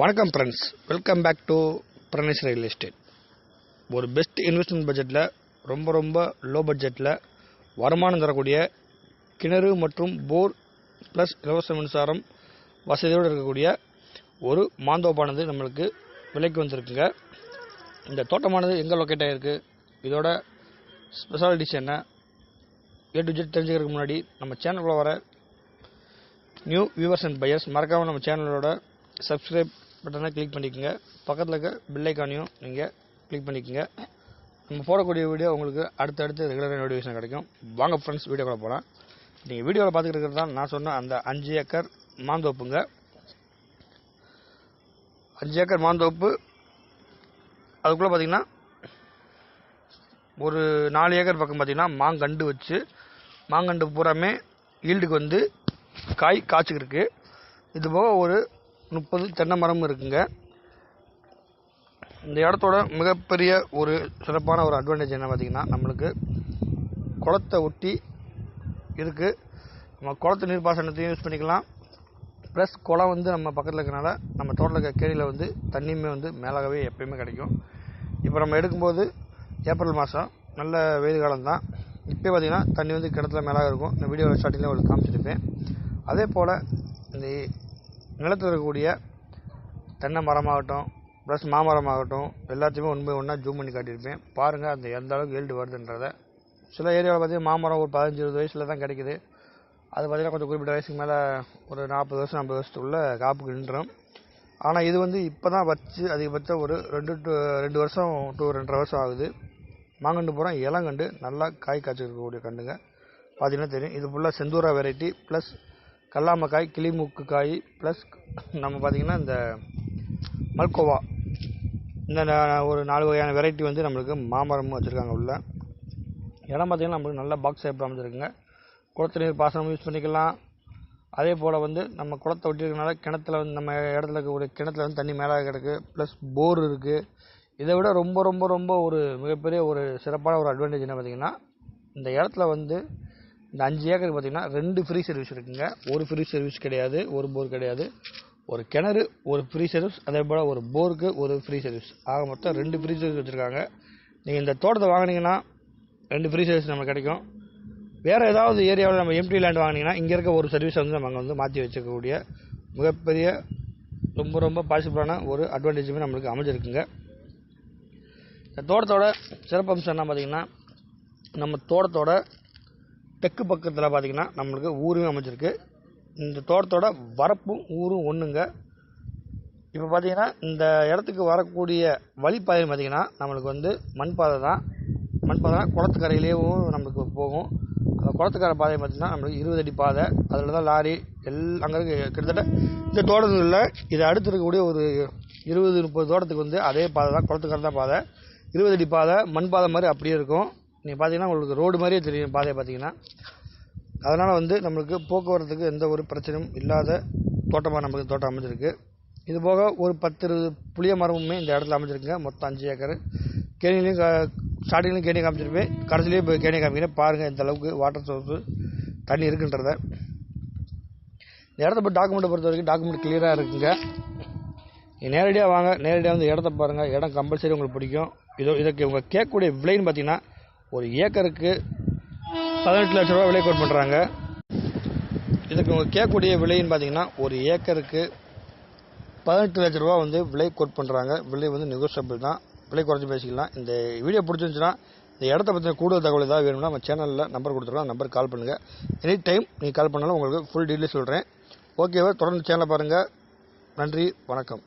வணக்கம் friends welcome back to Pranesh real estate ஒரு best investment பட்ஜெட்டில் ரொம்ப ரொம்ப லோ பட்ஜெட்டில் வருமானம் தரக்கூடிய கிணறு மற்றும் போர் ப்ளஸ் இலவச மின்சாரம் வசதியோடு இருக்கக்கூடிய ஒரு மாந்தோப்பானது நம்மளுக்கு விலைக்கு வந்திருக்குங்க. இந்த தோட்டமானது எங்கே லொக்கேட் ஆகிருக்கு இதோட ஸ்பெஷாலிட்டிஸ் என்ன? ஏ டு ஜெட் தெரிஞ்சுக்கிறதுக்கு முன்னாடி நம்ம சேனலில் வர நியூ வியூவர்ஸ் அண்ட் பையர்ஸ் மறக்காமல் நம்ம சேனலோட சப்ஸ்கிரைப் பட்டனை கிளிக் பண்ணிக்கோங்க. பக்கத்தில் இருக்க பில்லைக்கானையும் நீங்கள் கிளிக் பண்ணிக்கோங்க. நம்ம போடக்கூடிய வீடியோ உங்களுக்கு அடுத்தடுத்து ரெகுலராக நோட்டிஃபிகேஷன் கிடைக்கும். வாங்க ஃப்ரெண்ட்ஸ் வீடியோக்குள்ள போகலாம் நீங்கள் வீடியோவில் பார்த்துக்கிட்டு தான் நான் சொன்ன அந்த அஞ்சு ஏக்கர் மாந்தோப்புங்க. அஞ்சு ஏக்கர் மாந்தோப்பு அதுக்குள்ளே பார்த்தீங்கன்னா ஒரு நாலு ஏக்கர் பக்கம் பார்த்திங்கன்னா மாங்கண்டு வச்சு மாங்கண்டு பூராமே ஈல்டுக்கு வந்து காய் காய்ச்சிக்கிருக்கு. இது போக ஒரு முப்பது தென்னை மரமும் இருக்குங்க. இந்த இடத்தோட மிகப்பெரிய ஒரு சிறப்பான ஒரு அட்வான்டேஜ் என்ன பார்த்தீங்கன்னா நம்மளுக்கு குளத்தை ஒட்டி இருக்குது நம்ம குளத்து நீர்ப்பாசனத்தையும் யூஸ் பண்ணிக்கலாம். ப்ளஸ் குளம் வந்து நம்ம பக்கத்தில் இருக்கிறனால நம்ம தோட்டத்தில் இருக்க கேணியில் வந்து தண்ணியுமே வந்து மேலாகவே எப்பயுமே கிடைக்கும். இப்போ நம்ம எடுக்கும்போது ஏப்ரல் மாதம் நல்ல வெயில் காலம் தான். இப்போ பார்த்திங்கன்னா தண்ணி வந்து கிணத்துல மேலாக இருக்கும். இந்த வீடியோவில் ஸ்டார்டிங்கில் உங்களுக்கு காமிச்சிருப்பேன். அதே போல் இந்த நிலத்தில் இருக்கக்கூடிய தென்னை மரமாகட்டும் ப்ளஸ் மாமரமாகட்டும் எல்லாத்தையுமே உண்மை ஒன்றா ஜூம் பண்ணி காட்டியிருப்பேன். பாருங்கள் அந்த எந்த அளவுக்கு ஈல்டு வருதுன்றதை. சில ஏரியாவில் பார்த்தீங்கன்னா மாமரம் ஒரு பதினஞ்சு இருபது வயசில் தான் கிடைக்குது. அது பார்த்தீங்கன்னா கொஞ்சம் குறிப்பிட்ட வயசுக்கு மேலே ஒரு நாற்பது வருஷம் ஐம்பது வருஷத்துக்குள்ள காப்புக்கு நின்றுடும் ஆனால் இது வந்து இப்போ தான் வச்சு அதிகபட்சம் ஒரு ரெண்டு டு ரெண்டு வருஷம் டூ ரெண்டரை வருஷம் ஆகுது. மாங்கண்டு பூரா இளங்கண்டு நல்லா காய் காய்ச்சிருக்கக்கூடிய கண்டுங்க பார்த்தீங்கன்னா தெரியும். இது ஃபுல்லாக செந்தூரா வெரைட்டி ப்ளஸ் கல்லாமக்காய் கிளிமூக்கு காய் ப்ளஸ் நம்ம பார்த்திங்கன்னா இந்த மல்கோவா. இந்த ஒரு நாலு வகையான வெரைட்டி வந்து நம்மளுக்கு மாமரமும் வச்சுருக்காங்க உள்ள. இடம் பார்த்திங்கன்னா நம்மளுக்கு நல்ல பாக்ஸ் ஷேப் அமைஞ்சிருக்குங்க. குளத்து நீர் பாசனமும் யூஸ் பண்ணிக்கலாம். அதே போல் வந்து நம்ம குளத்தை ஒட்டியிருக்கனால கிணத்துல வந்து நம்ம இடத்துல இருக்கக்கூடிய கிணத்துல வந்து தண்ணி மேலே கிடக்கு. ப்ளஸ் போர் இருக்குது இதை விட ரொம்ப ரொம்ப ரொம்ப ஒரு மிகப்பெரிய ஒரு சிறப்பான ஒரு அட்வான்டேஜ் என்ன பார்த்தீங்கன்னா இந்த இடத்துல வந்து இந்த அஞ்சு ஏக்கருக்கு பார்த்தீங்கன்னா ரெண்டு ஃப்ரீ சர்வீஸ் இருக்குங்க. ஒரு ஃப்ரீ சர்வீஸ் கிடையாது ஒரு போர் கிடையாது. ஒரு கிணறு ஒரு ஃப்ரீ சர்வீஸ் அதே போல் ஒரு போருக்கு ஒரு ஃப்ரீ சர்வீஸ் ஆக மொத்தம் ரெண்டு ஃப்ரீ சர்வீஸ் வச்சுருக்காங்க. நீங்கள் இந்த தோட்டத்தை வாங்குனீங்கன்னா ரெண்டு ஃப்ரீ சர்வீஸ் நமக்கு கிடைக்கும். வேறு ஏதாவது ஏரியாவில் நம்ம எம்டி லேண்ட் வாங்கினீங்கன்னா இங்கே இருக்க ஒரு சர்வீஸ் வந்து நம்ம அங்கே வந்து மாற்றி வச்சுக்கக்கூடிய மிகப்பெரிய ரொம்ப ரொம்ப பாசிபிளான ஒரு அட்வான்டேஜுமே நம்மளுக்கு அமைஞ்சிருக்குங்க. இந்த தோட்டத்தோட சிறப்பம்சம் என்ன பார்த்தீங்கன்னா நம்ம தோட்டத்தோட தெற்கு பக்கத்தில் பார்த்தீங்கன்னா நம்மளுக்கு ஊரும் அமைஞ்சிருக்கு. இந்த தோட்டத்தோட வரப்பும் ஊரும் ஒன்றுங்க இப்போ பார்த்தீங்கன்னா இந்த இடத்துக்கு வரக்கூடிய வழிப்பாதை பார்த்தீங்கன்னா நம்மளுக்கு வந்து மண் பாதை தான். மண் பாதை குளத்துக்கரையிலேயும் நம்மளுக்கு போகும். அந்த குளத்துக்கரை பாதை பார்த்தீங்கன்னா நம்மளுக்கு இருபது அடி பாதை. அதில் தான் லாரி எல் அங்கே கிட்டத்தட்ட இந்த தோட்டத்தில் இதை அடுத்து இருக்கக்கூடிய ஒரு இருபது முப்பது தோட்டத்துக்கு வந்து அதே பாதை தான். குளத்துக்கரை தான் பாதை. இருபது அடி பாதை மண் பாதை மாதிரி அப்படியே இருக்கும். நீங்கள் பார்த்தீங்கன்னா உங்களுக்கு ரோடு மாதிரியே தெரியும் பாதையை பார்த்தீங்கன்னா அதனால் வந்து நம்மளுக்கு போக்குவரத்துக்கு எந்த ஒரு பிரச்சனையும் இல்லாத தோட்டமாக நமக்கு தோட்டம் அமைஞ்சிருக்கு. இது போக ஒரு பத்து இருபது புளிய மரமுமே இந்த இடத்துல அமைஞ்சிருக்குங்க. மொத்தம் அஞ்சு ஏக்கர். கேணிலையும் ஸ்டார்டிங்லையும் கேணி காமிச்சிருப்பேன். கடைசிலையும் இப்போ கேணி காமிக்கிறேன். பாருங்கள் இந்த அளவுக்கு வாட்டர் சோர்ஸு தண்ணி இருக்குன்றத. இந்த இடத்த போய் டாக்குமெண்ட்டை பொறுத்த வரைக்கும் டாக்குமெண்ட் கிளியராக இருக்குங்க. நீங்கள் நேரடியாக வாங்க. நேரடியாக வந்து இடத்த பாருங்கள் இடம் கம்பல்சரி உங்களுக்கு பிடிக்கும். இதோ இதுக்கு உங்கள் கேட்கக்கூடிய விலைன்னு பார்த்தீங்கன்னா ஒரு ஏக்கருக்கு பதினெட்டு லட்ச ரூபா விலை கோட் பண்ணுறாங்க இதுக்கு கேட்கக்கூடிய விலைன்னு பார்த்தீங்கன்னா ஒரு ஏக்கருக்கு பதினெட்டு லட்ச ரூபா வந்து விலை கோட் பண்ணுறாங்க விலை வந்து நெகோஷியபிள் தான். விலை குறைச்சி பேசிக்கலாம். இந்த வீடியோ பிடிச்சிருந்துச்சுன்னா இந்த இடத்த பற்றின கூடுதல் தகவல் ஏதாவது வேணும்னா நம்ம சேனலில் நம்பர் கொடுத்துருக்கோம். நம்பருக்கு கால் பண்ணுங்கள் எனி டைம் நீங்கள் கால் பண்ணாலும் உங்களுக்கு ஃபுல் டீட்டெயில்ஸ் சொல்கிறேன் ஓகேவா தொடர்ந்து சேனலை பாருங்கள் நன்றி. வணக்கம்.